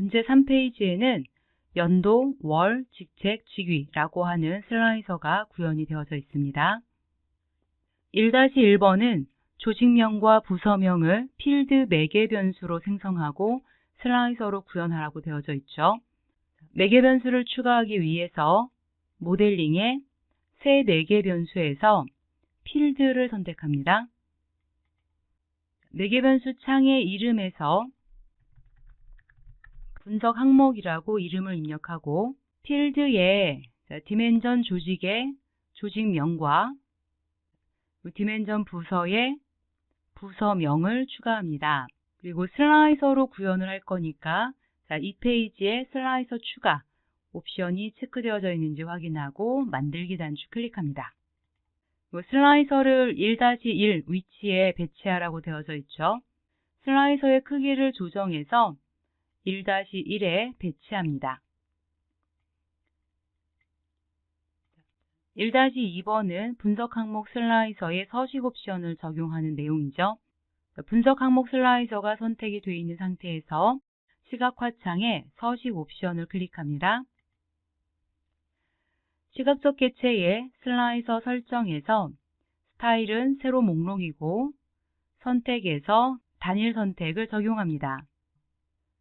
문제 3페이지에는 연도, 월, 직책, 직위라고 하는 슬라이서가 구현이 되어져 있습니다. 1-1번은 조직명과 부서명을 필드 매개 변수로 생성하고 슬라이서로 구현하라고 되어져 있죠. 매개 변수를 추가하기 위해서 모델링의 새 매개 변수에서 필드를 선택합니다. 매개 변수 창의 이름에서 분석 항목이라고 이름을 입력하고 필드에 디멘전 조직의 조직명과 디멘전 부서의 부서명을 추가합니다. 그리고 슬라이서로 구현을 할 거니까 자, 이 페이지에 슬라이서 추가 옵션이 체크되어져 있는지 확인하고 만들기 단추 클릭합니다. 슬라이서를 1-1 위치에 배치하라고 되어져 있죠. 슬라이서의 크기를 조정해서 1-1에 배치합니다. 1-2번은 분석 항목 슬라이서의 서식 옵션을 적용하는 내용이죠. 분석 항목 슬라이서가 선택이 되어 있는 상태에서 시각 화 창에 서식 옵션을 클릭합니다. 시각적 개체의 슬라이서 설정에서 스타일은 세로 목록이고 선택에서 단일 선택을 적용합니다.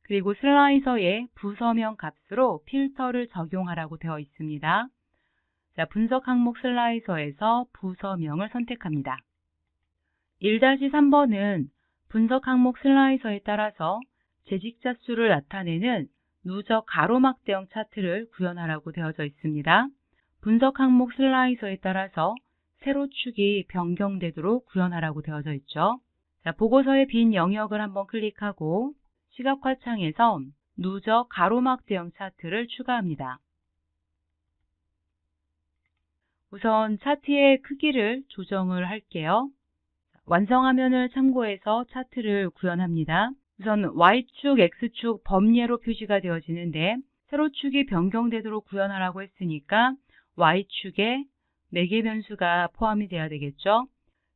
그리고 슬라이서의 부서명 값으로 필터를 적용하라고 되어 있습니다. 자, 분석 항목 슬라이서에서 부서명을 선택합니다. 1-3번은 분석 항목 슬라이서에 따라서 재직자 수를 나타내는 누적 가로막 대형 차트를 구현하라고 되어져 있습니다. 분석 항목 슬라이서에 따라서 세로축이 변경되도록 구현하라고 되어져 있죠. 자, 보고서의 빈 영역을 한번 클릭하고 시각화 창에서 누적 가로막 대형 차트를 추가합니다. 우선 차트의 크기를 조정을 할게요. 완성 화면을 참고해서 차트를 구현합니다. 우선 Y축, X축 범례로 표시가 되어지는데 세로축이 변경되도록 구현하라고 했으니까 Y축에 4개 변수가 포함이 돼야 되겠죠.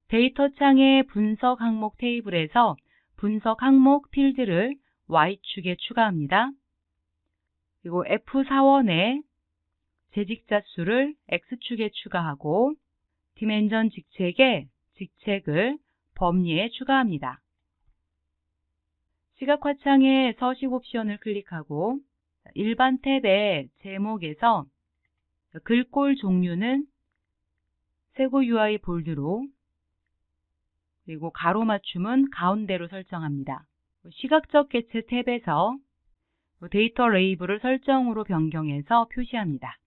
데이터 창의 분석 항목 테이블에서 분석 항목 필드를 Y축에 추가합니다. 그리고 F4원에 재직자 수를 X축에 추가하고 디멘전 직책에 직책을 범위에 추가합니다. 시각화창의 서식 옵션을 클릭하고 일반 탭의 제목에서 글꼴 종류는 세고 UI 볼드로 그리고 가로 맞춤은 가운데로 설정합니다. 시각적 개체 탭에서 데이터 레이블을 설정으로 변경해서 표시합니다.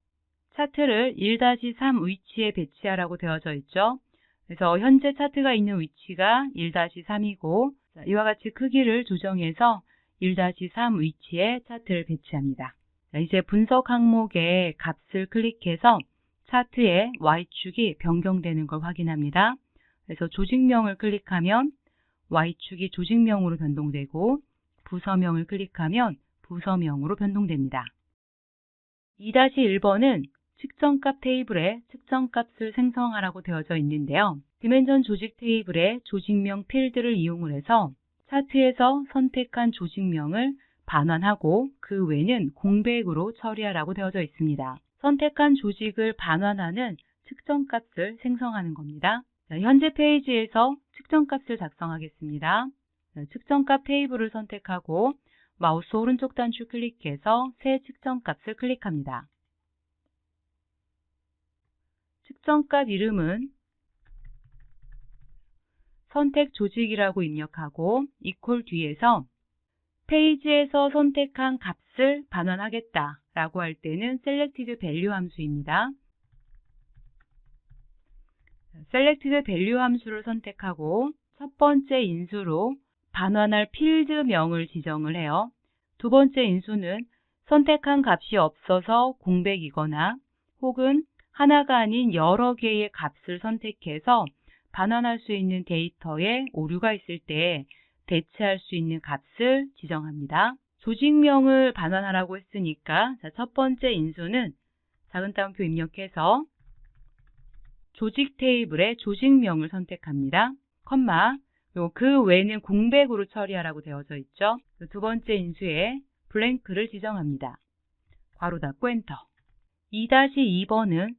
차트를 1-3 위치에 배치하라고 되어져 있죠. 그래서 현재 차트가 있는 위치가 1-3이고 이와 같이 크기를 조정해서 1-3 위치에 차트를 배치합니다. 이제 분석 항목의 값을 클릭해서 차트의 Y축이 변경되는 걸 확인합니다. 그래서 조직명을 클릭하면 Y축이 조직명으로 변동되고 부서명을 클릭하면 부서명으로 변동됩니다. 2-1번은 측정값 테이블에 측정값을 생성하라고 되어져 있는데요. 디멘전 조직 테이블에 조직명 필드를 이용을 해서 차트에서 선택한 조직명을 반환하고 그 외는 공백으로 처리하라고 되어져 있습니다. 선택한 조직을 반환하는 측정값을 생성하는 겁니다. 현재 페이지에서 측정값을 작성하겠습니다. 측정값 테이블을 선택하고 마우스 오른쪽 단추 클릭해서 새 측정값을 클릭합니다. 측정값 이름은 선택 조직이라고 입력하고 이퀄 뒤에서 페이지에서 선택한 값을 반환하겠다 라고 할 때는 selected value 함수입니다. Selected value 함수를 선택하고 첫 번째 인수로 반환할 필드명을 지정을 해요. 두 번째 인수는 선택한 값이 없어서 공백이거나 혹은 하나가 아닌 여러 개의 값을 선택해서 반환할 수 있는 데이터에 오류가 있을 때 대체할 수 있는 값을 지정합니다. 조직명을 반환하라고 했으니까 첫 번째 인수는 작은 따옴표 입력해서 조직 테이블의 조직명을 선택합니다. 컴마 그리고 그 외는 공백으로 처리하라고 되어져 있죠. 두 번째 인수에 블랭크를 지정합니다. 괄호 닫고 엔터. 2-2번은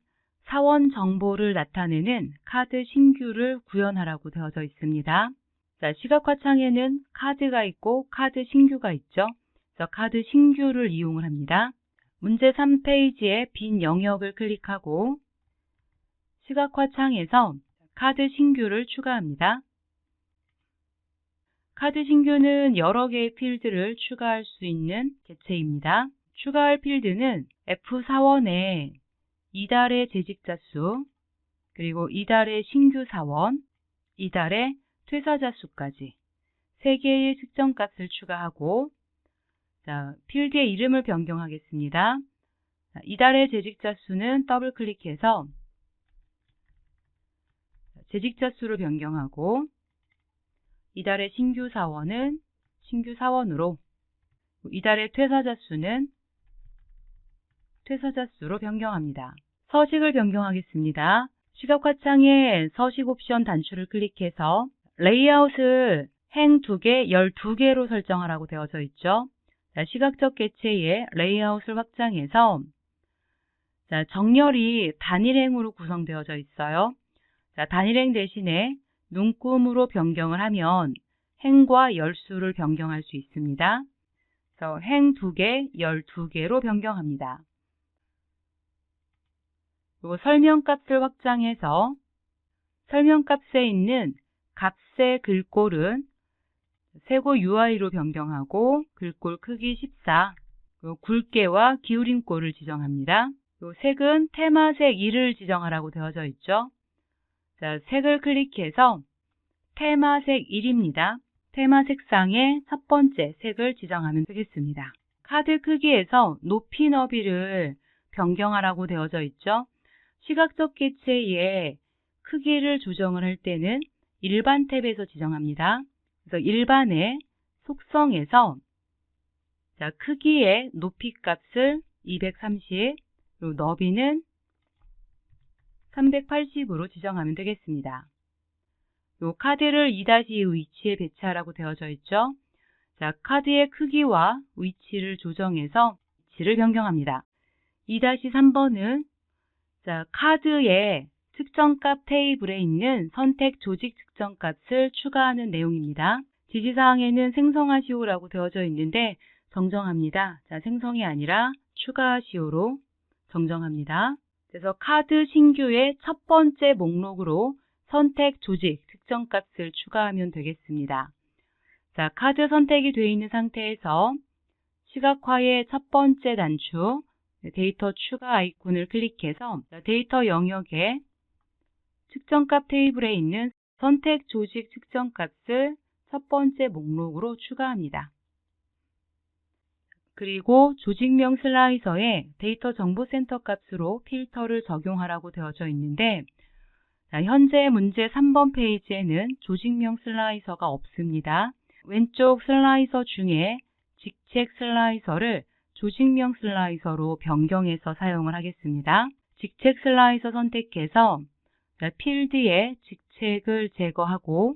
사원 정보를 나타내는 카드 신규를 구현하라고 되어져 있습니다. 자, 시각화 창에는 카드가 있고 카드 신규가 있죠. 그래서 카드 신규를 이용을 합니다. 문제 3페이지에 빈 영역을 클릭하고 시각화 창에서 카드 신규를 추가합니다. 카드 신규는 여러 개의 필드를 추가할 수 있는 개체입니다. 추가할 필드는 F4원에 이달의 재직자 수, 그리고 이달의 신규 사원, 이달의 퇴사자 수까지 3개의 측정값을 추가하고 자, 필드의 이름을 변경하겠습니다. 자, 이달의 재직자 수는 더블 클릭해서 재직자 수를 변경하고 이달의 신규 사원은 신규 사원으로 이달의 퇴사자 수는 퇴사자 수로 변경합니다. 서식을 변경하겠습니다. 시각화창에 서식 옵션 단추를 클릭해서 레이아웃을 행 2개, 12개로 설정하라고 되어져 있죠. 자, 시각적 개체의 레이아웃을 확장해서 자, 정렬이 단일 행으로 구성되어져 있어요. 자, 단일행 대신에 눈금으로 변경을 하면 행과 열수를 변경할 수 있습니다. 그래서 행 2개, 열 2개로 변경합니다. 그리고 설명값을 확장해서 설명값에 있는 값의 글꼴은 세고 UI로 변경하고 글꼴 크기 14, 굵게와 기울임꼴을 지정합니다. 색은 테마색 1을 지정하라고 되어져 있죠. 자, 색을 클릭해서 테마색 1입니다. 테마 색상의 첫 번째 색을 지정하면 되겠습니다. 카드 크기에서 높이 너비를 변경하라고 되어져 있죠. 시각적 개체의 크기를 조정을 할 때는 일반 탭에서 지정합니다. 그래서 일반의 속성에서 자, 크기의 높이 값을 230, 그리고 너비는 380으로 지정하면 되겠습니다. 요 카드를 2-2 위치에 배치하라고 되어져 있죠. 자, 카드의 크기와 위치를 조정해서 위치를 변경합니다. 2-3번은 자, 카드의 측정값 테이블에 있는 선택 조직 측정값을 추가하는 내용입니다. 지시사항에는 생성하시오라고 되어져 있는데 정정합니다. 자, 생성이 아니라 추가하시오로 정정합니다. 그래서 카드 신규의 첫 번째 목록으로 선택 조직 특정값을 추가하면 되겠습니다. 자, 카드 선택이 되어 있는 상태에서 시각화의 첫 번째 단추 데이터 추가 아이콘을 클릭해서 데이터 영역에 측정값 테이블에 있는 선택 조직 측정값을 첫 번째 목록으로 추가합니다. 그리고 조직명 슬라이서에 데이터 정보센터 값으로 필터를 적용하라고 되어져 있는데 현재 문제 3번 페이지에는 조직명 슬라이서가 없습니다. 왼쪽 슬라이서 중에 직책 슬라이서를 조직명 슬라이서로 변경해서 사용을 하겠습니다. 직책 슬라이서 선택해서 필드에 직책을 제거하고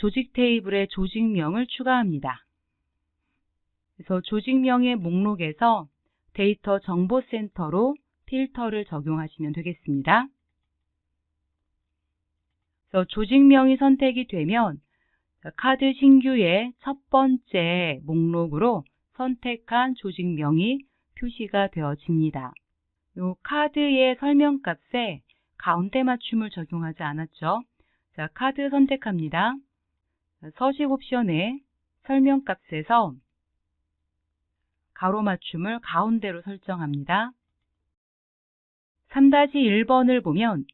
조직 테이블에 조직명을 추가합니다. 그래서 조직명의 목록에서 데이터 정보센터로 필터를 적용하시면 되겠습니다. 그래서 조직명이 선택이 되면 카드 신규의 첫 번째 목록으로 선택한 조직명이 표시가 되어집니다. 이 카드의 설명값에 가운데 맞춤을 적용하지 않았죠. 자, 카드 선택합니다. 서식 옵션에 설명 값에서 가로 맞춤을 가운데로 설정합니다. 3-1번을 보면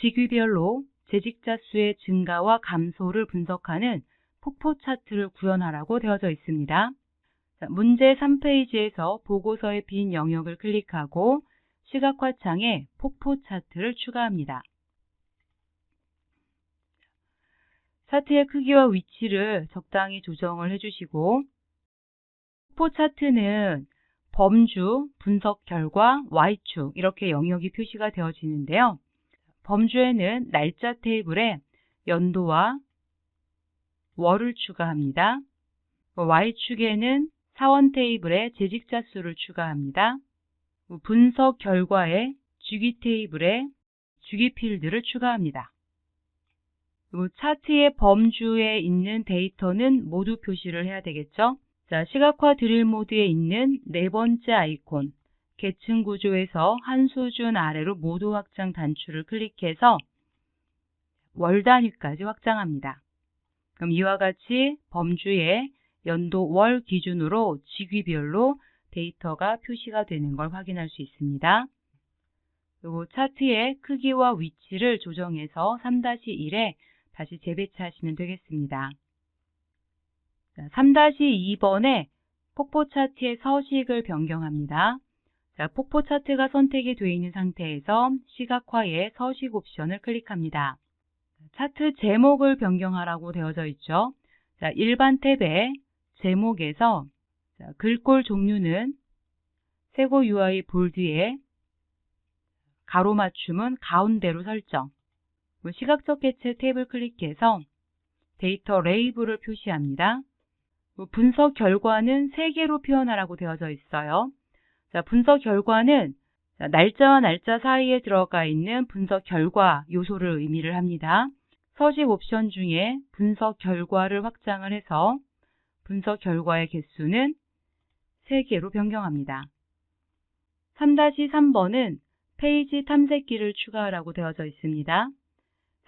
직위별로 재직자 수의 증가와 감소를 분석하는 폭포 차트를 구현하라고 되어져 있습니다. 문제 3페이지에서 보고서의 빈 영역을 클릭하고 시각화창에 폭포 차트를 추가합니다. 차트의 크기와 위치를 적당히 조정을 해주시고 폭포 차트는 범주, 분석 결과, Y축 이렇게 영역이 표시가 되어지는데요. 범주에는 날짜 테이블에 연도와 월을 추가합니다. Y축에는 사원 테이블에 재직자 수를 추가합니다. 분석 결과에 주기 테이블에 주기 필드를 추가합니다. 그리고 차트의 범주에 있는 데이터는 모두 표시를 해야 되겠죠. 자, 시각화 드릴 모드에 있는 네 번째 아이콘, 계층 구조에서 한 수준 아래로 모두 확장 단추를 클릭해서 월 단위까지 확장합니다. 그럼 이와 같이 범주에 연도 월 기준으로 직위별로 데이터가 표시가 되는 걸 확인할 수 있습니다. 그리고 차트의 크기와 위치를 조정해서 3-1에 다시 재배치하시면 되겠습니다. 3-2번에 폭포 차트의 서식을 변경합니다. 자, 폭포 차트가 선택이 되어 있는 상태에서 시각화의 서식 옵션을 클릭합니다. 차트 제목을 변경하라고 되어져 있죠. 자, 일반 탭에 제목에서 자, 글꼴 종류는 세고 UI 볼드에 가로 맞춤은 가운데로 설정. 시각적 개체 탭을 클릭해서 데이터 레이블을 표시합니다. 분석 결과는 3개로 표현하라고 되어져 있어요. 자, 분석 결과는 날짜와 날짜 사이에 들어가 있는 분석 결과 요소를 의미를 합니다. 서식 옵션 중에 분석 결과를 확장을 해서 분석 결과의 개수는 3개로 변경합니다. 3-3번은 페이지 탐색기를 추가하라고 되어져 있습니다.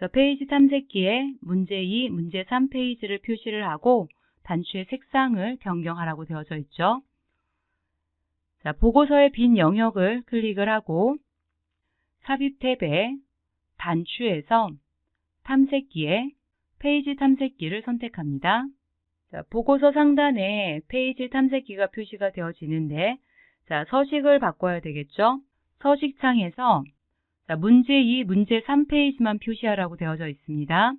페이지 탐색기에 문제 2, 문제 3 페이지를 표시를 하고 단추의 색상을 변경하라고 되어져 있죠. 자, 보고서의 빈 영역을 클릭을 하고 삽입 탭에 단추에서 탐색기에 페이지 탐색기를 선택합니다. 자, 보고서 상단에 페이지 탐색기가 표시가 되어지는데 자, 서식을 바꿔야 되겠죠? 서식창에서 자, 문제 2, 문제 3페이지만 표시하라고 되어져 있습니다.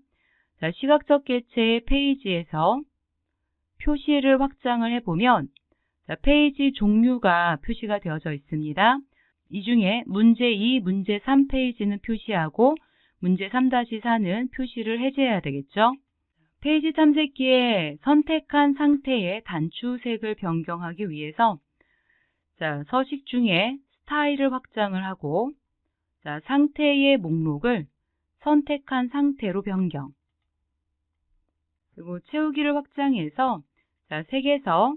자, 시각적 개체의 페이지에서 표시를 확장을 해보면 자, 페이지 종류가 표시가 되어져 있습니다. 이 중에 문제 2, 문제 3페이지는 표시하고 문제 3-4는 표시를 해제해야 되겠죠. 페이지 탐색기에 선택한 상태의 단추색을 변경하기 위해서 자, 서식 중에 스타일을 확장을 하고 자, 상태의 목록을 선택한 상태로 변경. 그리고 채우기를 확장해서 자, 색에서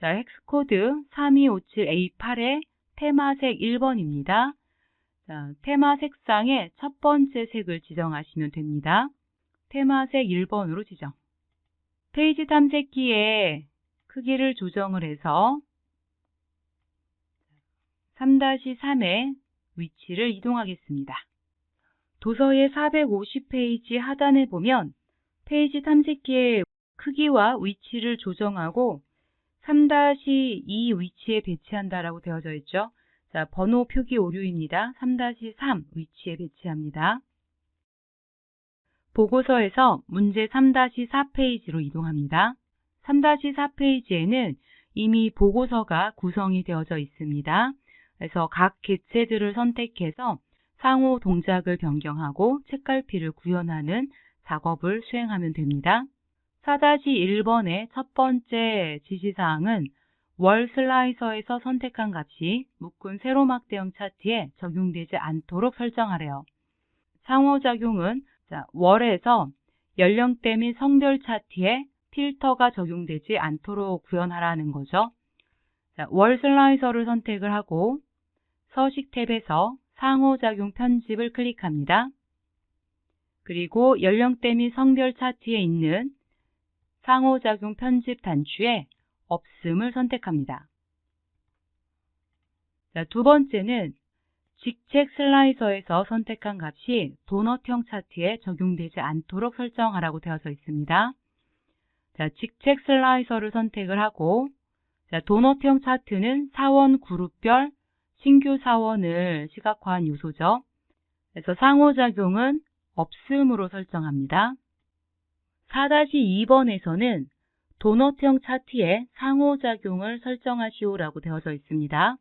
자, 헥스코드 3257A8의 테마색 1번입니다. 자, 테마 색상의 첫 번째 색을 지정하시면 됩니다. 테마색 1번으로 지정. 페이지 탐색기에 크기를 조정을 해서 3-3의 위치를 이동하겠습니다. 도서의 450페이지 하단에 보면 페이지 탐색기의 크기와 위치를 조정하고 3-2 위치에 배치한다라고 되어져 있죠. 자, 번호 표기 오류입니다. 3-3 위치에 배치합니다. 보고서에서 문제 3-4페이지로 이동합니다. 3-4페이지에는 이미 보고서가 구성이 되어져 있습니다. 그래서 각 개체들을 선택해서 상호 동작을 변경하고 책갈피를 구현하는 작업을 수행하면 됩니다. 4-1번의 첫 번째 지시사항은 월 슬라이서에서 선택한 값이 묶은 세로막 대형 차트에 적용되지 않도록 설정하래요. 상호작용은 월에서 연령대 및 성별 차트에 필터가 적용되지 않도록 구현하라는 거죠. 월 슬라이서를 선택을 하고 서식 탭에서 상호작용 편집을 클릭합니다. 그리고 연령대 및 성별 차트에 있는 상호작용 편집 단추에 없음을 선택합니다. 자, 두 번째는 직책 슬라이서에서 선택한 값이 도넛형 차트에 적용되지 않도록 설정하라고 되어져 있습니다. 자, 직책 슬라이서를 선택을 하고 자, 도넛형 차트는 사원 그룹별 신규 사원을 시각화한 요소죠. 그래서 상호작용은 없음으로 설정합니다. 4-2번에서는 도넛형 차트에 상호작용을 설정하시오라고 되어져 있습니다.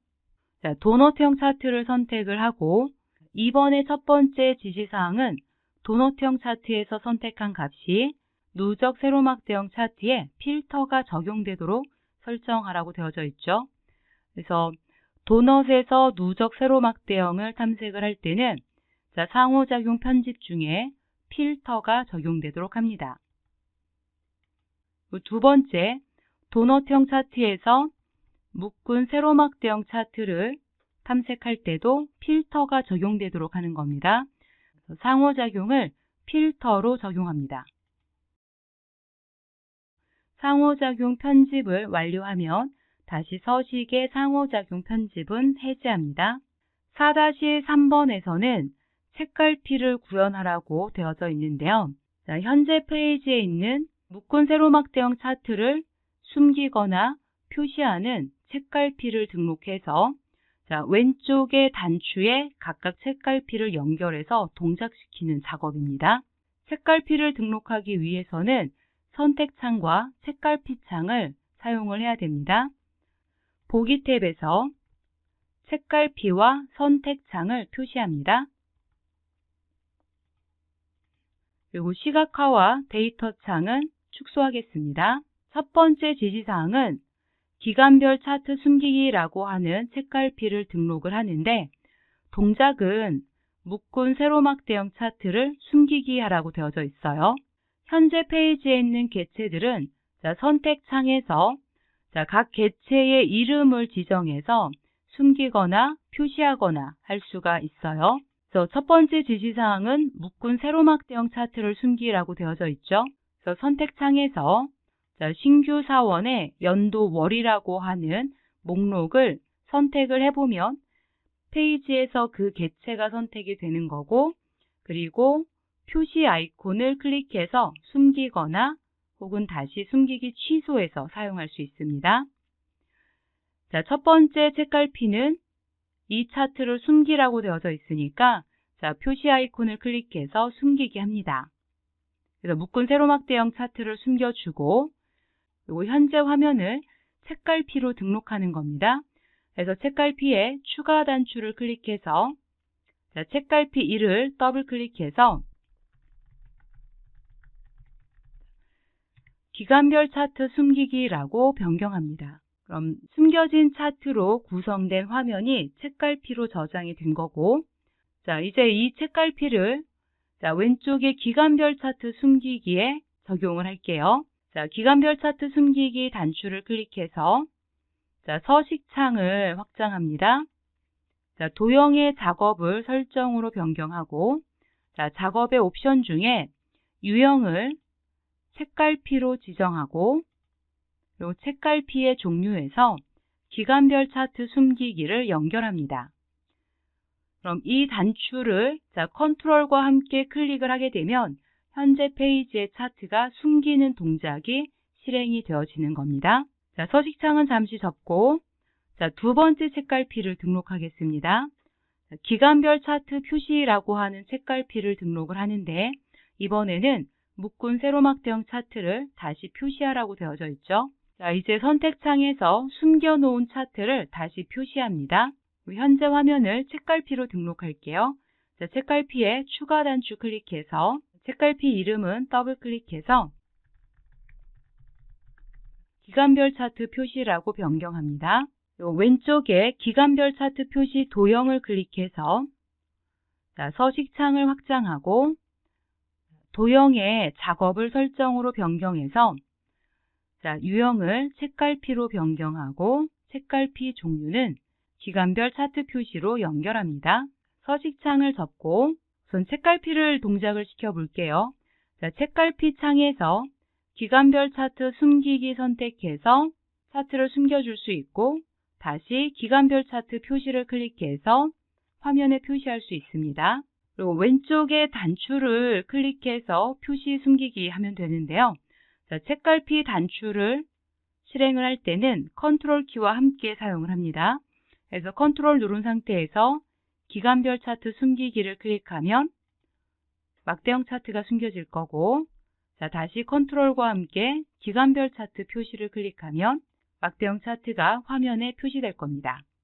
자, 도넛형 차트를 선택을 하고 2번의 첫 번째 지시사항은 도넛형 차트에서 선택한 값이 누적 세로막 대형 차트에 필터가 적용되도록 설정하라고 되어져 있죠. 그래서 도넛에서 누적 세로막 대형을 탐색을 할 때는 자, 상호작용 편집 중에 필터가 적용되도록 합니다. 두 번째, 도넛형 차트에서 묶은 세로막 대형 차트를 탐색할 때도 필터가 적용되도록 하는 겁니다. 상호작용을 필터로 적용합니다. 상호작용 편집을 완료하면 다시 서식의 상호작용 편집은 해제합니다. 4-3번에서는 색깔피를 구현하라고 되어져 있는데요. 자, 현재 페이지에 있는 묶은 세로막 대형 차트를 숨기거나 표시하는 책갈피를 등록해서 자, 왼쪽의 단추에 각각 책갈피를 연결해서 동작시키는 작업입니다. 책갈피를 등록하기 위해서는 선택창과 책갈피 창을 사용을 해야 됩니다. 보기 탭에서 책갈피와 선택창을 표시합니다. 그리고 시각화와 데이터 창은 축소하겠습니다. 첫 번째 지시사항은 기간별 차트 숨기기라고 하는 책갈피를 등록을 하는데 동작은 묶은 세로막 대형 차트를 숨기기 하라고 되어져 있어요. 현재 페이지에 있는 개체들은 자, 선택창에서 자, 각 개체의 이름을 지정해서 숨기거나 표시하거나 할 수가 있어요. 그래서 첫 번째 지시사항은 묶은 세로막 대형 차트를 숨기라고 되어져 있죠. 그래서 선택창에서 자, 신규 사원의 연도 월이라고 하는 목록을 선택을 해보면 페이지에서 그 개체가 선택이 되는 거고 그리고 표시 아이콘을 클릭해서 숨기거나 혹은 다시 숨기기 취소해서 사용할 수 있습니다. 자, 첫 번째 책갈피는 이 차트를 숨기라고 되어져 있으니까 자, 표시 아이콘을 클릭해서 숨기게 합니다. 그래서 묶은 세로막 대형 차트를 숨겨주고 그리고 현재 화면을 책갈피로 등록하는 겁니다. 그래서 책갈피에 추가 단추를 클릭해서 자, 책갈피 1을 더블 클릭해서 기간별 차트 숨기기라고 변경합니다. 그럼 숨겨진 차트로 구성된 화면이 책갈피로 저장이 된 거고 자 이제 이 책갈피를 자 왼쪽에 기간별 차트 숨기기에 적용을 할게요. 자 기간별 차트 숨기기 단추를 클릭해서 자 서식창을 확장합니다. 자 도형의 작업을 설정으로 변경하고 자 작업의 옵션 중에 유형을 색깔피로 지정하고 그리고 책갈피의 종류에서 기간별 차트 숨기기를 연결합니다. 그럼 이 단추를 자, 컨트롤과 함께 클릭을 하게 되면 현재 페이지의 차트가 숨기는 동작이 실행이 되어지는 겁니다. 자, 서식창은 잠시 접고 자, 두 번째 책갈피를 등록하겠습니다. 자, 기간별 차트 표시라고 하는 책갈피를 등록을 하는데 이번에는 묶은 세로막대형 차트를 다시 표시하라고 되어져 있죠. 자, 이제 선택창에서 숨겨놓은 차트를 다시 표시합니다. 현재 화면을 책갈피로 등록할게요. 자, 책갈피에 추가 단추 클릭해서 책갈피 이름은 더블 클릭해서 기간별 차트 표시라고 변경합니다. 왼쪽에 기간별 차트 표시 도형을 클릭해서 자, 서식창을 확장하고 도형의 작업을 설정으로 변경해서 자, 유형을 책갈피로 변경하고 책갈피 종류는 기간별 차트 표시로 연결합니다. 서식창을 접고 우선 책갈피를 동작을 시켜 볼게요. 자, 책갈피 창에서 기간별 차트 숨기기 선택해서 차트를 숨겨줄 수 있고 다시 기간별 차트 표시를 클릭해서 화면에 표시할 수 있습니다. 그리고 왼쪽에 단추를 클릭해서 표시 숨기기 하면 되는데요. 자, 책갈피 단추를 실행을 할 때는 컨트롤 키와 함께 사용을 합니다. 그래서 컨트롤 누른 상태에서 기간별 차트 숨기기를 클릭하면 막대형 차트가 숨겨질 거고 자 다시 컨트롤과 함께 기간별 차트 표시를 클릭하면 막대형 차트가 화면에 표시될 겁니다.